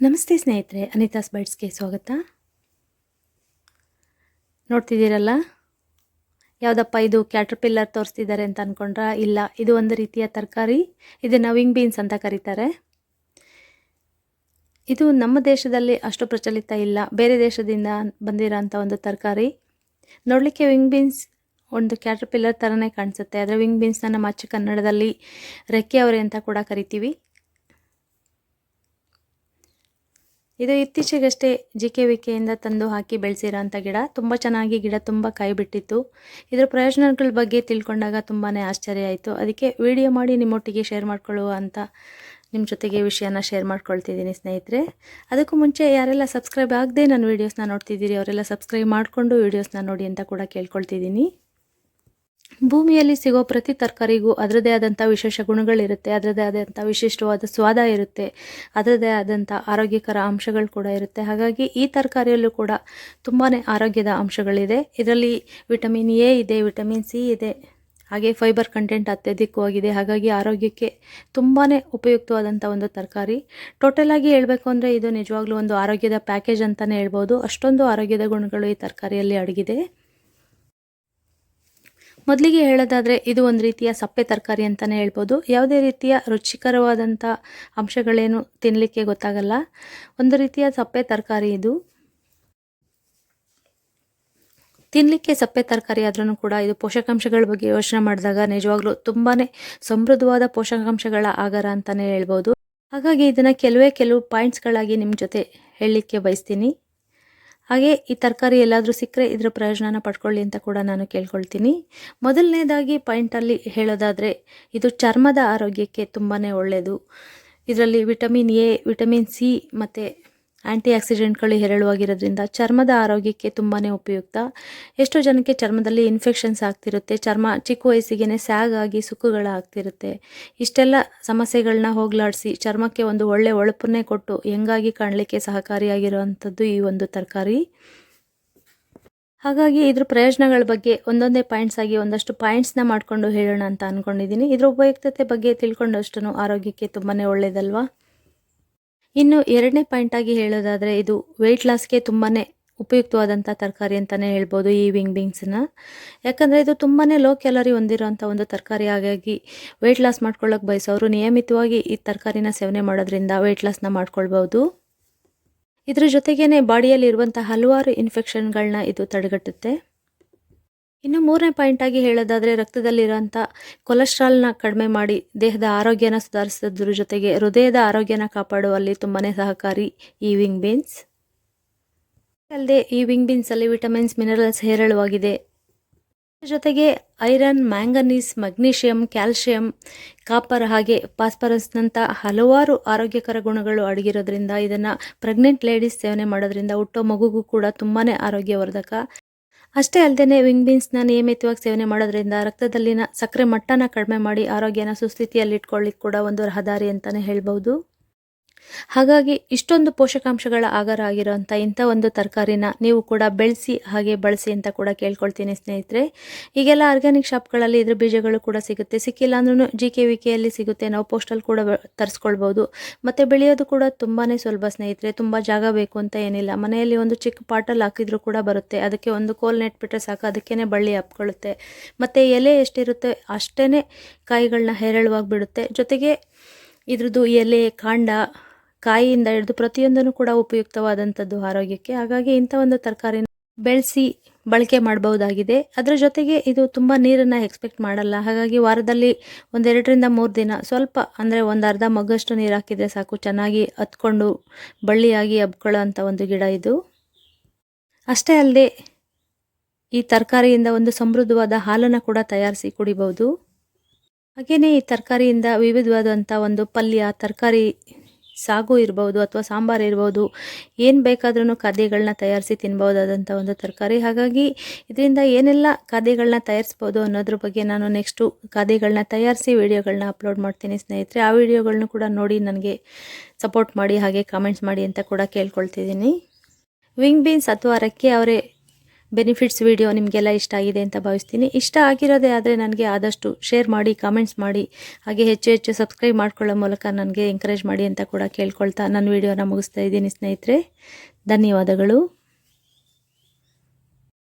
ನಮಸ್ತೆ ಸ್ನೇಹಿತರೆ ಅನಿತಾಸ್ ಬೈಟ್ಸ್ಗೆ ಸ್ವಾಗತ. ನೋಡ್ತಿದ್ದೀರಲ್ಲ? ಯಾವುದಪ್ಪ ಇದು ಕ್ಯಾಟ್ರಪಿಲ್ಲರ್ ತೋರಿಸ್ತಿದ್ದಾರೆ ಅಂತ ಅಂದ್ಕೊಂಡ್ರ ಇಲ್ಲ, ಇದು ಒಂದು ರೀತಿಯ ತರಕಾರಿ. ಇದನ್ನು ವಿಂಗ್ ಬೀನ್ಸ್ ಅಂತ ಕರೀತಾರೆ. ಇದು ನಮ್ಮ ದೇಶದಲ್ಲಿ ಅಷ್ಟು ಪ್ರಚಲಿತ ಇಲ್ಲ. ಬೇರೆ ದೇಶದಿಂದ ಬಂದಿರೋಂಥ ಒಂದು ತರಕಾರಿ. ನೋಡಲಿಕ್ಕೆ ವಿಂಗ್ ಬೀನ್ಸ್ ಒಂದು ಕ್ಯಾಟ್ರಪಿಲ್ಲರ್ ಥರನೇ ಕಾಣಿಸುತ್ತೆ. ಆದರೆ ವಿಂಗ್ ಬೀನ್ಸ್ನ ನಮ್ಮ ಅಚ್ಚ ಕನ್ನಡದಲ್ಲಿ ರೆಕ್ಕೆ ಅವರೆ ಅಂತ ಕೂಡ ಕರಿತೀವಿ. ಇದು ಇತ್ತೀಚೆಗಷ್ಟೇ ಜಿ ಕೆ ವಿಕೆಯಿಂದ ತಂದು ಹಾಕಿ ಬೆಳೆಸಿರೋ ಅಂಥ ಗಿಡ. ತುಂಬ ಚೆನ್ನಾಗಿ ಗಿಡ ತುಂಬ ಕಾಯಿ ಬಿಟ್ಟಿತ್ತು. ಇದರ ಪ್ರಯೋಜನಗಳ ಬಗ್ಗೆ ತಿಳ್ಕೊಂಡಾಗ ತುಂಬಾ ಆಶ್ಚರ್ಯ ಆಯಿತು. ಅದಕ್ಕೆ ವಿಡಿಯೋ ಮಾಡಿ ನಿಮ್ಮೊಟ್ಟಿಗೆ ಶೇರ್ ಮಾಡಿಕೊಳ್ಳುವ ಅಂತ ನಿಮ್ಮ ಜೊತೆಗೆ ವಿಷಯನ ಶೇರ್ ಮಾಡ್ಕೊಳ್ತಿದ್ದೀನಿ ಸ್ನೇಹಿತರೆ. ಅದಕ್ಕೂ ಮುಂಚೆ ಯಾರೆಲ್ಲ ಸಬ್ಸ್ಕ್ರೈಬ್ ಆಗದೆ ನನ್ನ ವೀಡಿಯೋಸ್ನ ನೋಡ್ತಿದ್ದೀರಿ, ಅವರೆಲ್ಲ ಸಬ್ಸ್ಕ್ರೈಬ್ ಮಾಡಿಕೊಂಡು ವೀಡಿಯೋಸ್ನ ನೋಡಿ ಅಂತ ಕೂಡ ಕೇಳ್ಕೊಳ್ತಿದ್ದೀನಿ. ಭೂಮಿಯಲ್ಲಿ ಸಿಗೋ ಪ್ರತಿ ತರಕಾರಿಗೂ ಅದರದೇ ಆದಂಥ ವಿಶೇಷ ಗುಣಗಳಿರುತ್ತೆ ಅದರದೇ ಆದಂಥ ವಿಶಿಷ್ಟವಾದ ಸ್ವಾದ ಇರುತ್ತೆ ಅದರದೇ ಆದಂಥ ಆರೋಗ್ಯಕರ ಅಂಶಗಳು ಕೂಡ ಇರುತ್ತೆ. ಹಾಗಾಗಿ ಈ ತರಕಾರಿಯಲ್ಲೂ ಕೂಡ ತುಂಬಾ ಆರೋಗ್ಯದ ಅಂಶಗಳಿದೆ. ಇದರಲ್ಲಿ ವಿಟಮಿನ್ ಎ ಇದೆ, ವಿಟಮಿನ್ ಸಿ ಇದೆ, ಹಾಗೆ ಫೈಬರ್ ಕಂಟೆಂಟ್ ಅತ್ಯಧಿಕವಾಗಿದೆ. ಹಾಗಾಗಿ ಆರೋಗ್ಯಕ್ಕೆ ತುಂಬಾ ಉಪಯುಕ್ತವಾದಂಥ ಒಂದು ತರಕಾರಿ. ಟೋಟಲ್ ಆಗಿ ಹೇಳಬೇಕು ಅಂದರೆ ಇದು ನಿಜವಾಗ್ಲೂ ಒಂದು ಆರೋಗ್ಯದ ಪ್ಯಾಕೇಜ್ ಅಂತಲೇ ಹೇಳ್ಬೋದು. ಅಷ್ಟೊಂದು ಆರೋಗ್ಯದ ಗುಣಗಳು ಈ ತರಕಾರಿಯಲ್ಲಿ ಅಡಗಿದೆ. ಮೊದಲಿಗೆ ಹೇಳೋದಾದರೆ ಇದು ಒಂದು ರೀತಿಯ ಸಪ್ಪೆ ತರಕಾರಿ ಅಂತಲೇ ಹೇಳ್ಬೋದು. ಯಾವುದೇ ರೀತಿಯ ರುಚಿಕರವಾದಂಥ ಅಂಶಗಳೇನು ತಿನ್ನಲಿಕ್ಕೆ ಗೊತ್ತಾಗಲ್ಲ. ಒಂದು ರೀತಿಯ ಸಪ್ಪೆ ತರಕಾರಿ ಇದು. ತಿನ್ನಲಿಕ್ಕೆ ಸಪ್ಪೆ ತರಕಾರಿ ಆದ್ರೂ ಕೂಡ ಇದು ಪೋಷಕಾಂಶಗಳ ಬಗ್ಗೆ ಯೋಚನೆ ಮಾಡಿದಾಗ ನಿಜವಾಗ್ಲೂ ತುಂಬಾ ಸಮೃದ್ಧವಾದ ಪೋಷಕಾಂಶಗಳ ಆಗಾರ ಅಂತಲೇ ಹೇಳ್ಬೋದು. ಹಾಗಾಗಿ ಇದನ್ನು ಕೆಲವೇ ಕೆಲವು ಪಾಯಿಂಟ್ಸ್ಗಳಾಗಿ ನಿಮ್ಮ ಜೊತೆ ಹೇಳಲಿಕ್ಕೆ ಬಯಸ್ತೀನಿ. ಹಾಗೆ ಈ ತರಕಾರಿ ಎಲ್ಲಾದರೂ ಸಿಕ್ಕರೆ ಇದರ ಪ್ರಯೋಜನನ ಪಡ್ಕೊಳ್ಳಿ ಅಂತ ಕೂಡ ನಾನು ಕೇಳ್ಕೊಳ್ತೀನಿ. ಮೊದಲನೇದಾಗಿ ಪಾಯಿಂಟಲ್ಲಿ ಹೇಳೋದಾದರೆ, ಇದು ಚರ್ಮದ ಆರೋಗ್ಯಕ್ಕೆ ತುಂಬಾ ಒಳ್ಳೆಯದು ಇದರಲ್ಲಿ ವಿಟಮಿನ್ ಎ ವಿಟಮಿನ್ ಸಿ ಮತ್ತು ಆ್ಯಂಟಿ ಆಕ್ಸಿಡೆಂಟ್ಗಳು ಹೇರಳವಾಗಿರೋದ್ರಿಂದ ಚರ್ಮದ ಆರೋಗ್ಯಕ್ಕೆ ತುಂಬಾ ಉಪಯುಕ್ತ. ಎಷ್ಟೋ ಜನಕ್ಕೆ ಚರ್ಮದಲ್ಲಿ ಇನ್ಫೆಕ್ಷನ್ಸ್ ಆಗ್ತಿರುತ್ತೆ, ಚರ್ಮ ಚಿಕ್ಕ ವಯಸ್ಸಿಗೆ ಸ್ಯಾಗ್ ಆಗಿ ಸುಕ್ಕುಗಳಾಗ್ತಿರುತ್ತೆ ಇಷ್ಟೆಲ್ಲ ಸಮಸ್ಯೆಗಳನ್ನ ಹೋಗ್ಲಾಡಿಸಿ ಚರ್ಮಕ್ಕೆ ಒಂದು ಒಳ್ಳೆ ಒಳಪನ್ನೇ ಕೊಟ್ಟು ಹೆಂಗಾಗಿ ಕಾಣಲಿಕ್ಕೆ ಸಹಕಾರಿಯಾಗಿರುವಂಥದ್ದು ಈ ಒಂದು ತರಕಾರಿ. ಹಾಗಾಗಿ ಇದ್ರ ಪ್ರಯೋಜನಗಳ ಬಗ್ಗೆ ಒಂದೊಂದೇ ಪಾಯಿಂಟ್ಸ್ ಆಗಿ ಒಂದಷ್ಟು ಪಾಯಿಂಟ್ಸ್ನ ಮಾಡಿಕೊಂಡು ಹೇಳೋಣ ಅಂತ ಅಂದ್ಕೊಂಡಿದ್ದೀನಿ ಇದ್ರ ಉಪಯುಕ್ತತೆ ಬಗ್ಗೆ ತಿಳ್ಕೊಂಡಷ್ಟು ಆರೋಗ್ಯಕ್ಕೆ ತುಂಬಾ ಒಳ್ಳೆಯದಲ್ವಾ ಇನ್ನು ಎರಡನೇ ಪಾಯಿಂಟ್ ಆಗಿ ಹೇಳೋದಾದರೆ ಇದು ವೆಯ್ಟ್ ಲಾಸ್ಗೆ ತುಂಬಾ ಉಪಯುಕ್ತವಾದಂಥ ತರಕಾರಿ ಅಂತಲೇ ಹೇಳ್ಬೋದು ಈ ವಿಂಗ್ ಬೀನ್ಸನ್ನ ಯಾಕಂದರೆ ಇದು ತುಂಬಾ ಲೋ ಕ್ಯಾಲರಿ ಹೊಂದಿರೋಂಥ ಒಂದು ತರಕಾರಿ. ಹಾಗಾಗಿ ವೆಯ್ಟ್ ಲಾಸ್ ಮಾಡ್ಕೊಳ್ಳೋಕೆ ಬಯಸೋರು ನಿಯಮಿತವಾಗಿ ಈ ತರಕಾರಿನ ಸೇವನೆ ಮಾಡೋದ್ರಿಂದ ವೆಯ್ಟ್ ಲಾಸ್ನ ಮಾಡ್ಕೊಳ್ಬೋದು ಇದ್ರ ಜೊತೆಗೇ ಬಾಡಿಯಲ್ಲಿರುವಂಥ ಹಲವಾರು ಇನ್ಫೆಕ್ಷನ್ಗಳನ್ನ ಇದು ತಡೆಗಟ್ಟುತ್ತೆ. ಇನ್ನು ಮೂರನೇ ಪಾಯಿಂಟ್ ಆಗಿ ಹೇಳೋದಾದ್ರೆ ರಕ್ತದಲ್ಲಿರೋಂಥ ಕೊಲೆಸ್ಟ್ರಾಲ್ನ ಕಡಿಮೆ ಮಾಡಿ ದೇಹದ ಆರೋಗ್ಯನ ಸುಧಾರಿಸೋದ್ರ ಜೊತೆಗೆ ಹೃದಯದ ಆರೋಗ್ಯನ ಕಾಪಾಡುವಲ್ಲಿ ತುಂಬಾ ಸಹಕಾರಿ. ಈ ವಿಂಗ್ ಬೀನ್ಸ್ ಅಲ್ಲದೆ ಈ ವಿಂಗ್ ಬೀನ್ಸಲ್ಲಿ ವಿಟಮಿನ್ಸ್ ಮಿನರಲ್ಸ್ ಹೇರಳವಾಗಿದೆ. ಜೊತೆಗೆ iron manganese magnesium calcium copper ಹಾಗೆ ಫಾಸ್ಫರಸ್ನಂಥ ಹಲವಾರು ಆರೋಗ್ಯಕರ ಗುಣಗಳು ಅಡಗಿರೋದ್ರಿಂದ ಇದನ್ನು ಪ್ರೆಗ್ನೆಂಟ್ ಲೇಡೀಸ್ ಸೇವನೆ ಮಾಡೋದ್ರಿಂದ ಹುಟ್ಟೋ ಮಗುಗೂ ಕೂಡ ತುಂಬಾ ಆರೋಗ್ಯವರ್ಧಕ. ಅಷ್ಟೇ ಅಲ್ಲದೆ ವಿಂಗ್ ಬೀನ್ಸ್ನ ನಿಯಮಿತವಾಗಿ ಸೇವನೆ ಮಾಡೋದ್ರಿಂದ ರಕ್ತದಲ್ಲಿನ ಸಕ್ಕರೆ ಮಟ್ಟನ ಕಡಿಮೆ ಮಾಡಿ ಆರೋಗ್ಯನ ಸುಸ್ಥಿತಿಯಲ್ಲಿಟ್ಕೊಳ್ಳಿಕ್ಕೆ ಕೂಡ ಒಂದು ರಹದಾರಿ ಅಂತಲೇ ಹೇಳ್ಬೋದು ಹಾಗಾಗಿ ಇಷ್ಟೊಂದು ಪೋಷಕಾಂಶಗಳ ಆಗಾರ ಆಗಿರೋಂಥ ಇಂಥ ಒಂದು ತರಕಾರಿನ ನೀವು ಕೂಡ ಬೆಳೆಸಿ ಹಾಗೆ ಬಳಸಿ ಅಂತ ಕೂಡ ಕೇಳ್ಕೊಳ್ತೀನಿ ಸ್ನೇಹಿತರೆ. ಈಗೆಲ್ಲ ಆರ್ಗ್ಯಾನಿಕ್ ಶಾಪ್ಗಳಲ್ಲಿ ಇದ್ರ ಬೀಜಗಳು ಕೂಡ ಸಿಗುತ್ತೆ. ಸಿಕ್ಕಿಲ್ಲ ಅಂದ್ರೂ ಜಿ ಕೆ ವಿ ಕೆಯಲ್ಲಿ ಸಿಗುತ್ತೆ. ನಾವು ಪೋಸ್ಟಲ್ಲಿ ಕೂಡ ತರಿಸ್ಕೊಳ್ಬೋದು. ಮತ್ತು ಬೆಳೆಯೋದು ಕೂಡ ತುಂಬಾ ಸುಲಭ ಸ್ನೇಹಿತರೆ. ತುಂಬ ಜಾಗ ಬೇಕು ಅಂತ ಏನಿಲ್ಲ. ಮನೆಯಲ್ಲಿ ಒಂದು ಚಿಕ್ಕ ಪಾಟಲ್ಲಿ ಹಾಕಿದ್ರು ಕೂಡ ಬರುತ್ತೆ. ಅದಕ್ಕೆ ಒಂದು ಕೋಲ್ ನೆಟ್ಬಿಟ್ರೆ ಸಾಕು. ಅದಕ್ಕೇ ಬಳ್ಳಿ ಹಪ್ಕೊಳ್ಳುತ್ತೆ ಮತ್ತು ಎಲೆ ಎಷ್ಟಿರುತ್ತೆ ಅಷ್ಟೇ ಕಾಯಿಗಳನ್ನ ಹೇರಳವಾಗಿ ಬಿಡುತ್ತೆ. ಜೊತೆಗೆ ಇದ್ರದ್ದು ಎಲೆ, ಕಾಂಡ ಕಾಯಿಯಿಂದ ಹಿಡಿದು ಪ್ರತಿಯೊಂದನ್ನು ಕೂಡ ಉಪಯುಕ್ತವಾದಂಥದ್ದು ಆರೋಗ್ಯಕ್ಕೆ. ಹಾಗಾಗಿ ಇಂಥ ಒಂದು ತರಕಾರಿನ ಬೆಳೆಸಿ ಬಳಕೆ ಮಾಡಬಹುದಾಗಿದೆ. ಅದರ ಜೊತೆಗೆ ಇದು ತುಂಬ ನೀರನ್ನು ಎಕ್ಸ್ಪೆಕ್ಟ್ ಮಾಡಲ್ಲ. ಹಾಗಾಗಿ ವಾರದಲ್ಲಿ ಒಂದೆರಡರಿಂದ ಮೂರು ದಿನ ಸ್ವಲ್ಪ ಅಂದರೆ ಒಂದು ಅರ್ಧ ಮಗ್ಗಷ್ಟು ನೀರು ಹಾಕಿದರೆ ಸಾಕು. ಚೆನ್ನಾಗಿ ಹತ್ಕೊಂಡು ಬಳ್ಳಿಯಾಗಿ ಹಬ್ಕೊಳ್ಳೋ ಒಂದು ಗಿಡ ಇದು. ಅಷ್ಟೇ ಅಲ್ಲದೆ ಈ ತರಕಾರಿಯಿಂದ ಒಂದು ಸಮೃದ್ಧವಾದ ಹಾಲನ್ನು ಕೂಡ ತಯಾರಿಸಿ ಕುಡಿಬಹುದು. ಹಾಗೆಯೇ ಈ ತರಕಾರಿಯಿಂದ ವಿವಿಧವಾದಂಥ ಒಂದು ಪಲ್ಯ, ತರಕಾರಿ ಸಾಗು ಇರ್ಬೋದು ಅಥವಾ ಸಾಂಬಾರು ಇರ್ಬೋದು, ಏನು ಬೇಕಾದ್ರೂ ಖಾದ್ಯಗಳನ್ನ ತಯಾರಿಸಿ ತಿನ್ಬೋದಾದಂಥ ಒಂದು ತರಕಾರಿ. ಹಾಗಾಗಿ ಇದರಿಂದ ಏನೆಲ್ಲ ಖಾದ್ಯಗಳನ್ನ ತಯಾರಿಸ್ಬೋದು ಅನ್ನೋದ್ರ ಬಗ್ಗೆ ನಾನು ನೆಕ್ಸ್ಟು ಖಾದ್ಯಗಳನ್ನ ತಯಾರಿಸಿ ವೀಡಿಯೋಗಳನ್ನ ಅಪ್ಲೋಡ್ ಮಾಡ್ತೀನಿ ಸ್ನೇಹಿತರೆ. ಆ ವಿಡಿಯೋಗಳನ್ನ ಕೂಡ ನೋಡಿ ನನಗೆ ಸಪೋರ್ಟ್ ಮಾಡಿ, ಹಾಗೆ ಕಾಮೆಂಟ್ಸ್ ಮಾಡಿ ಅಂತ ಕೂಡ ಕೇಳ್ಕೊಳ್ತಿದ್ದೀನಿ. ವಿಂಗ್ ಬೀನ್ಸ್ ಅಥವಾ ರೆಕ್ಕೆ ಅವರೇ ಬೆನಿಫಿಟ್ಸ್ ವಿಡಿಯೋ ನಿಮಗೆಲ್ಲ ಇಷ್ಟ ಆಗಿದೆ ಅಂತ ಭಾವಿಸ್ತೀನಿ. ಇಷ್ಟ ಆಗಿರೋದೇ ಆದರೆ ನನಗೆ ಆದಷ್ಟು ಶೇರ್ ಮಾಡಿ ಕಾಮೆಂಟ್ಸ್ ಮಾಡಿ, ಹಾಗೆ ಹೆಚ್ಚು ಹೆಚ್ಚು ಸಬ್ಸ್ಕ್ರೈಬ್ ಮಾಡ್ಕೊಳ್ಳೋ ಮೂಲಕ ನನಗೆ ಎಂಕರೇಜ್ ಮಾಡಿ ಅಂತ ಕೂಡ ಕೇಳ್ಕೊಳ್ತಾ ನನ್ನ ವಿಡಿಯೋನ ಮುಗಿಸ್ತಾ ಇದ್ದೀನಿ ಸ್ನೇಹಿತರೆ. ಧನ್ಯವಾದಗಳು.